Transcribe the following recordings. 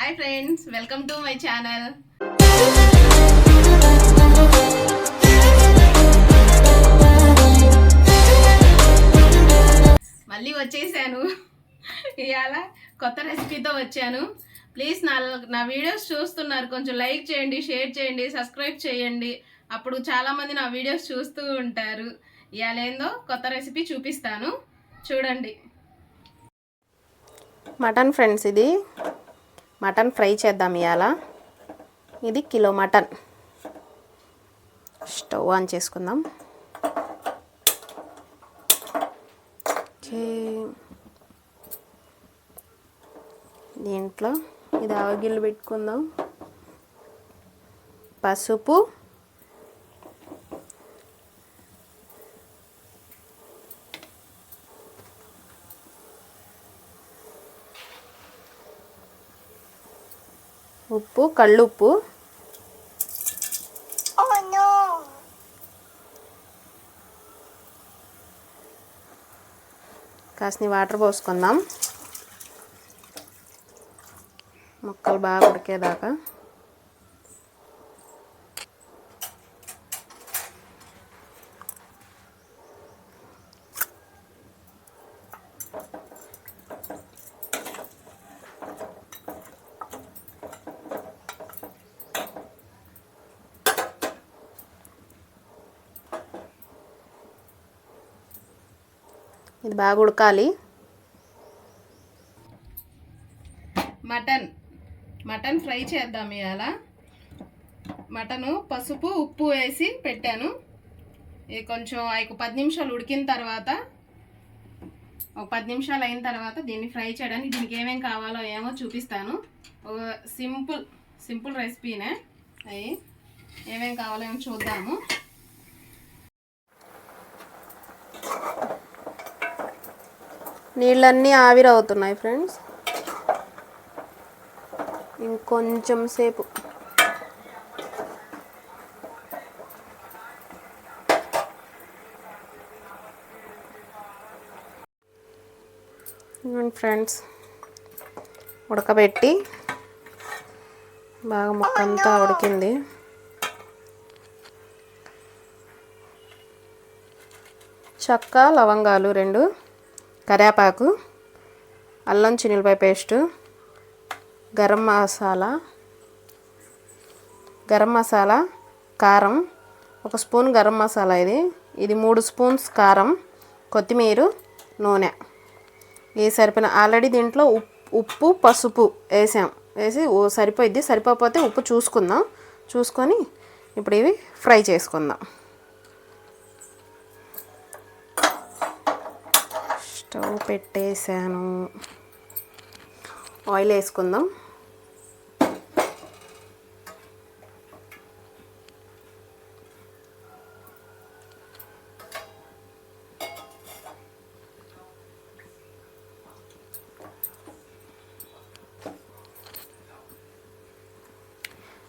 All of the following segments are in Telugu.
Hi friends welcome to my channel. మళ్ళీ వచ్చేసాను. ఇవాళ కొత్త రెసిపీతో వచ్చాను. ప్లీజ్ నా నా వీడియోస్ చూస్తున్నారు. కొంచెం లైక్ చేయండి షేర్ చేయండి సబ్స్క్రైబ్ చేయండి. అప్పుడు చాలామంది నా వీడియోస్ చూస్తూ ఉంటారు. ఇవాళ ఏందో కొత్త రెసిపీ చూపిస్తాను. చూడండి. మటన్ ఫ్రెండ్స్ ఇది. మటన్ ఫ్రై చేద్దాం ఇవాళ ఇది కిలో మటన్. స్టవ్ ఆన్ చేసుకుందాం. దీంట్లో ఇది ఆవగిల్లు పెట్టుకుందాం. పసుపు ఉప్పు కళ్ళుప్పు. కాస్త వాటర్ పోసుకుందాం. ముక్కలు బాగా ఉడికేదాకా. బాగా ఉడకాలి. మటన్. మటన్ ఫ్రై చేద్దాం ఇవాళ మటను పసుపు ఉప్పు వేసి పెట్టాను. ఇది కొంచెం ఒక పది నిమిషాలు ఉడికిన తర్వాత ఒక పది నిమిషాలు అయిన తర్వాత దీన్ని ఫ్రై చేయడానికి దీనికి ఏమేమి కావాలో ఏమో చూపిస్తాను. ఒక సింపుల్ సింపుల్ రెసిపీనే. అవి ఏమేమి కావాలో ఏమో చూద్దాము. నీళ్ళన్నీ ఆవిరవుతున్నాయి ఫ్రెండ్స్. ఇంకొంచెం సేపు. ఫ్రెండ్స్. ఉడకబెట్టి బాగా మొక్కంతా ఉడికింది. చక్క లవంగాలు రెండు. కరివేపాకు అల్లం చిన్నులపాయ పేస్టు గరం మసాలా గరం మసాలా కారం ఒక స్పూన్ గరం మసాలా ఇది. ఇది మూడు స్పూన్స్ కారం కొత్తిమీర నూనె. ఇది సరిపోయిన ఆల్రెడీ దీంట్లో ఉప్పు ఉప్పు పసుపు వేసాం. వేసి సరిపోయిద్ది. సరిపోతే ఉప్పు చూసుకుందాం. చూసుకొని ఇప్పుడు ఇవి ఫ్రై చేసుకుందాం. స్టవ్ పెట్టేశాను. ఆయిల్ వేసుకుందాం.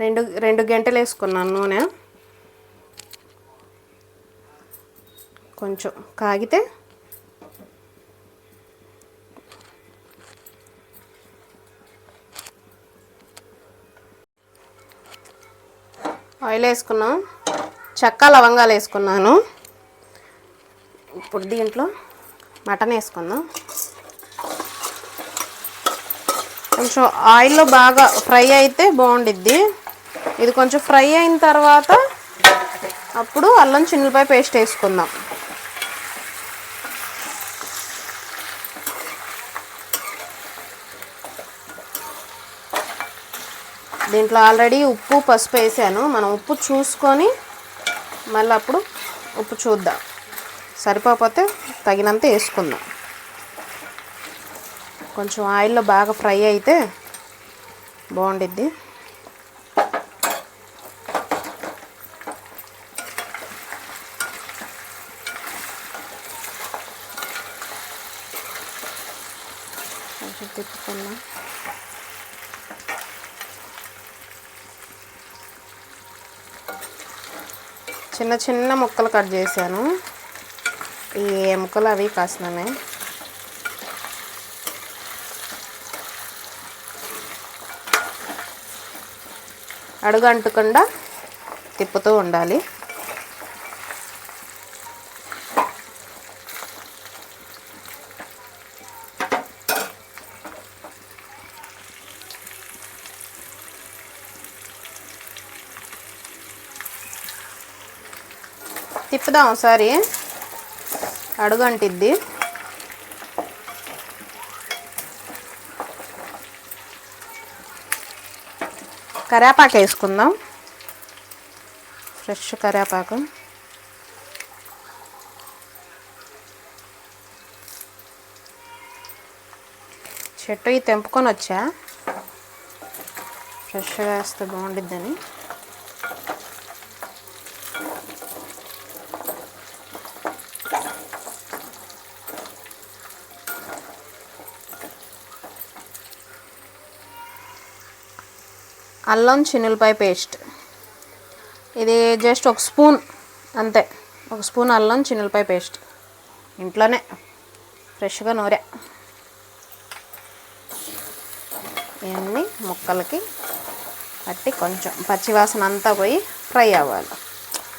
రెండు రెండు గంటలు వేసుకున్నాను నూనె. కొంచెం కాగితే ఆయిల్ వేసుకున్నాం చెక్క లవంగాలు వేసుకున్నాను. ఇప్పుడు దీంట్లో మటన్ వేసుకుందాం. కొంచెం ఆయిల్లో బాగా ఫ్రై అయితే బాగుండిద్ది. ఇది కొంచెం ఫ్రై అయిన తర్వాత అప్పుడు అల్లం చిన్నపాయ పేస్ట్ వేసుకుందాం. దీంట్లో ఆల్రెడీ ఉప్పు పసుపు వేసాను. మనం ఉప్పు చూసుకొని మళ్ళీ అప్పుడు ఉప్పు చూద్దాం. సరిపోతే తగినంత వేసుకుందాం. కొంచెం ఆయిల్లో బాగా ఫ్రై అయితే బాగుండిద్ది. కొంచెం చిన్న చిన్న ముక్కలు కట్ చేశాను. ఈ ఎముకలు అవి కాసినమే. అడుగు అంటకుండా తిప్పుతూ ఉండాలి. తిప్పుదాం ఒకసారి. అడుగంటిద్ది కరేపాకు వేసుకుందాం. ఫ్రెష్ కరేపాకు. చెట్టు ఈ తెంపుకొని వచ్చా? ఫ్రెష్గా వేస్తే బాగుండిద్దని. అల్లం చిన్నులపాయ పేస్ట్. ఇది జస్ట్ ఒక స్పూన్ అంతే. ఒక స్పూన్ అల్లం చిన్నులపాయ పేస్ట్. ఇంట్లోనే ఫ్రెష్గా నూరా. ఇవన్నీ ముక్కలకి పట్టి కొంచెం పచ్చివాసన అంతా పోయి ఫ్రై అవ్వాలి.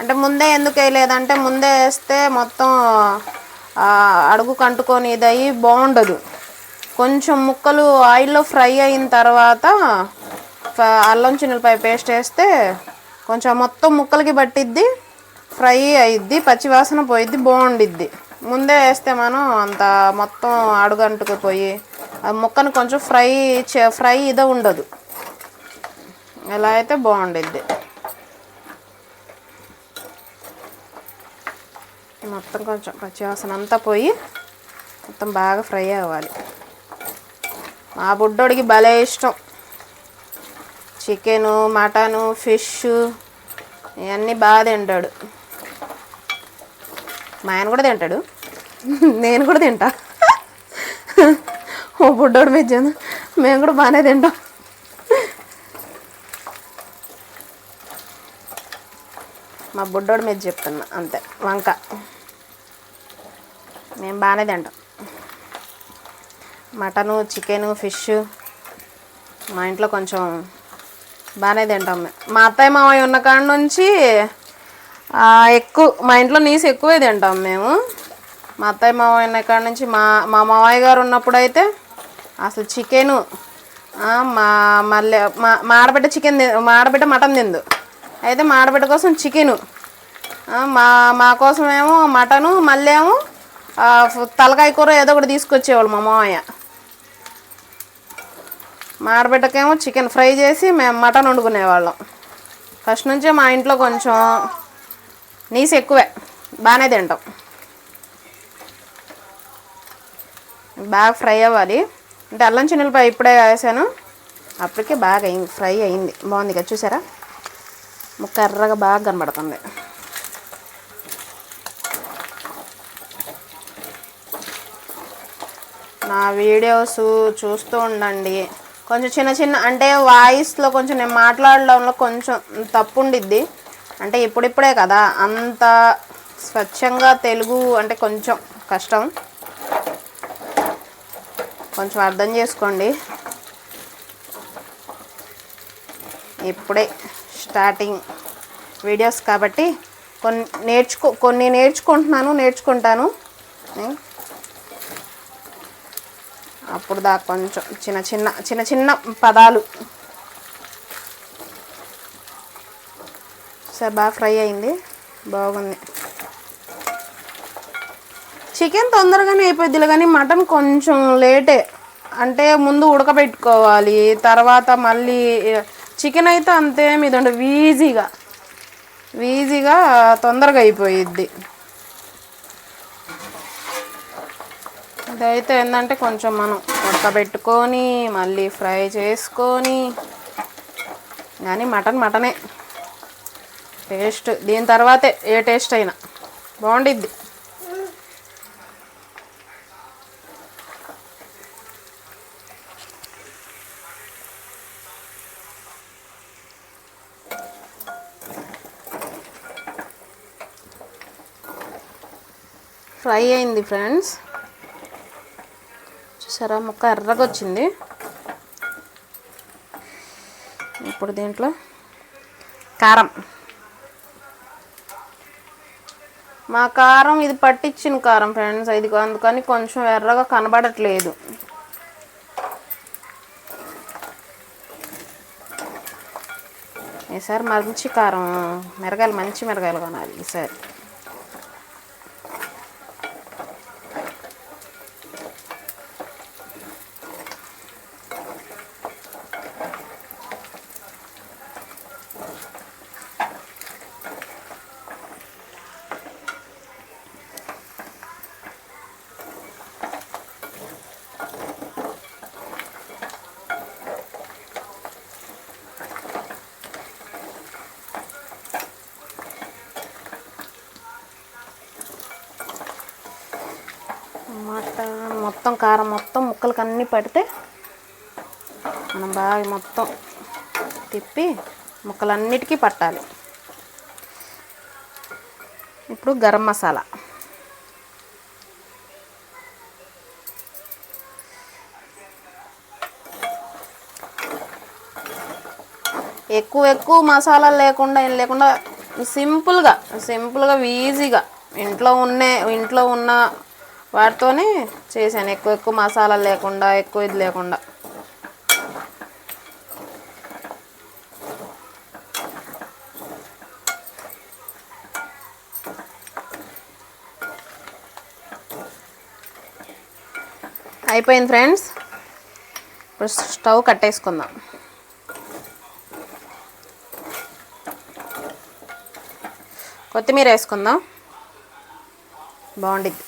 అంటే ముందే ఎందుకు వేయలేదంటే ముందే వేస్తే మొత్తం అడుగు కంటుకొని ఇదయ్యి బాగుండదు. కొంచెం ముక్కలు ఆయిల్లో ఫ్రై అయిన తర్వాత అల్లం చిన్నులపాయ పేస్ట్ వేస్తే కొంచెం మొత్తం ముక్కలకి పట్టిద్ది ఫ్రై అయిద్ది పచ్చివాసన పోయిద్ది బాగుండిద్ది. ముందే వేస్తే మనం అంత మొత్తం అడుగంటుకు పోయి ఆ ముక్కను కొంచెం ఫ్రై చే- ఫ్రై ఇదే ఉండదు. ఎలా అయితే బాగుండిద్ది. మొత్తం కొంచెం పచ్చివాసన అంతా పోయి మొత్తం బాగా ఫ్రై అవ్వాలి. మా బుడ్డోడికి భలే ఇష్టం. చికెను మటను ఫిష్ ఇవన్నీ బాగా తింటాడు. మా ఆయన కూడా తింటాడు. నేను కూడా తింటా. ఓ బుడ్డోడు మెచ్చాను మేము కూడా బాగానే తింటాం. మా బుడ్డోడు మీద చెప్తున్నా అంతే వంక. మేము బాగానే తింటాం. మటను చికెను ఫిష్ మా ఇంట్లో కొంచెం బాగానే తింటాం మేము. మా అత్తయ్య మామయ్య ఉన్న కాడ నుంచి ఎక్కువ మా ఇంట్లో నీసు ఎక్కువే తింటాం మేము. మా అత్తయ్య మామయ్య ఉన్న కాడ నుంచి మా మా మామయ్య గారు ఉన్నప్పుడు అయితే అసలు చికెను మా మళ్ళీ మా ఆడబిడ్డ చికెన్ మా ఆడబిడ్డ మటన్ తిందు. అయితే మా ఆడబిడ్డ కోసం చికెను మా మా కోసమేమో మటను మళ్ళీ ఏమో తలకాయ కూర ఏదో ఒకటి తీసుకొచ్చేవాళ్ళు మా మామయ్య మా ఆడబిడ్డకేమో చికెన్ ఫ్రై చేసి మేము మటన్ వండుకునేవాళ్ళం. ఫస్ట్ నుంచే మా ఇంట్లో కొంచెం నీసు ఎక్కువే. బాగానే తింటాం. బాగా ఫ్రై అవ్వాలి. అంటే అల్లం చిన్నులపాయ ఇప్పుడే వేసాను. అప్పటికే బాగా అయింది ఫ్రై అయింది. బాగుంది కదా చూసారా? ముక్క ఎర్రగా బాగా కనబడుతుంది. నా వీడియోస్ చూస్తూ ఉండండి. కొంచెం చిన్న చిన్న అంటే వాయిస్లో కొంచెం నేను మాట్లాడడంలో కొంచెం తప్పు ఉండిద్ది అంటే ఇప్పుడిప్పుడే కదా అంత స్వచ్ఛంగా తెలుగు అంటే కొంచెం కష్టం. కొంచెం అర్థం చేసుకోండి. ఇప్పుడే స్టార్టింగ్ వీడియోస్ కాబట్టి కొన్ని నేర్చుకో కొన్ని నేర్చుకుంటున్నాను నేర్చుకుంటాను. అప్పుడు దాకా కొంచెం చిన్న చిన్న చిన్న చిన్న పదాలు. సరే బాగా ఫ్రై అయింది. బాగుంది. చికెన్ తొందరగానే అయిపోద్దిలే కానీ మటన్ కొంచెం లేటే. అంటే ముందు ఉడకబెట్టుకోవాలి తర్వాత మళ్ళీ చికెన్ అయితే అంతే మీద ఉండే ఈజీగా ఈజీగా తొందరగా అయిపోయిద్ది. ఇదైతే ఏంటంటే కొంచెం మనం ఉడకబెట్టుకొని మళ్ళీ ఫ్రై చేసుకొని కానీ మటన్ మటనే. టేస్ట్ దీని తర్వాతే ఏ టేస్ట్ అయినా. బాగుండిద్ది. ఫ్రై అయింది ఫ్రెండ్స్. చూసారా? ముక్క ఎర్రగా వచ్చింది ఇప్పుడు దీంట్లో కారం. మా కారం ఇది పట్టించిన కారం ఫ్రెండ్స్. ఇది అందుకని కొంచెం ఎర్రగా కనబడట్లేదు. ఈసారి మంచి కారం మిరగాయలు మంచి మిరగాయలు కొనాలి ఈసారి. మొత్తం కారం మొత్తం ముక్కలకి అన్నీ పడితే మనం బాగా మొత్తం తిప్పి ముక్కలన్నిటికీ పట్టాలి. ఇప్పుడు గరం మసాలా. ఎక్కువ ఎక్కువ మసాలాలు లేకుండా ఏం లేకుండా సింపుల్గా సింపుల్గా ఈజీగా ఇంట్లో ఉన్నే ఇంట్లో ఉన్న వాటితోనే చేశాను. ఎక్కువ ఎక్కువ మసాలా లేకుండా ఎక్కువ ఇది లేకుండా. అయిపోయింది ఫ్రెండ్స్. ఇప్పుడు స్టవ్ కట్టేసుకుందాం. కొత్తిమీర వేసుకుందాం. బాగుండిద్ది.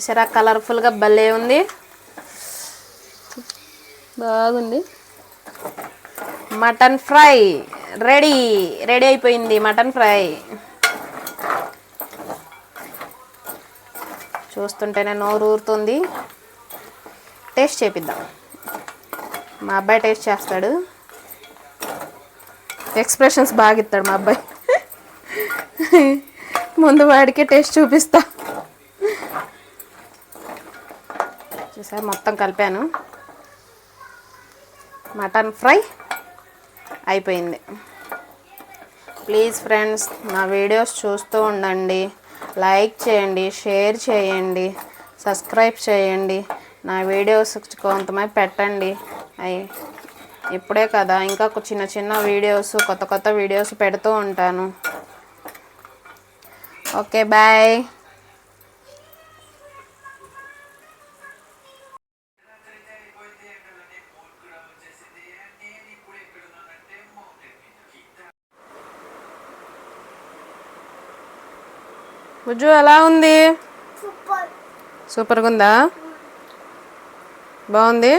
చూసారా? కలర్ఫుల్గా భలే ఉంది. బాగుంది. Mutton fry ready. రెడీ అయిపోయింది మటన్ ఫ్రై. చూస్తుంటేనే నోరు ఊరుతుంది. టేస్ట్ చేపిద్దాం. మా అబ్బాయి టేస్ట్ చేస్తాడు. ఎక్స్ప్రెషన్స్ బాగా ఇస్తాడు మా అబ్బాయి. ముందు వాడికే టేస్ట్ చూపిస్తా. చూసారు? మొత్తం కలిపాను. మటన్ ఫ్రై అయిపోయింది. ప్లీజ్ ఫ్రెండ్స్ నా వీడియోస్ చూస్తూ ఉండండి. లైక్ చేయండి షేర్ చేయండి సబ్స్క్రైబ్ చేయండి. నా వీడియోస్ కొంతమంది పెట్టండి. అయి ఇప్పుడే కదా ఇంకా చిన్న చిన్న వీడియోస్ కొత్త కొత్త వీడియోస్ పెడుతూ ఉంటాను. Okay bye. బుజ్జు ఎలా ఉంది? సూపర్గా ఉందా బాగుంది?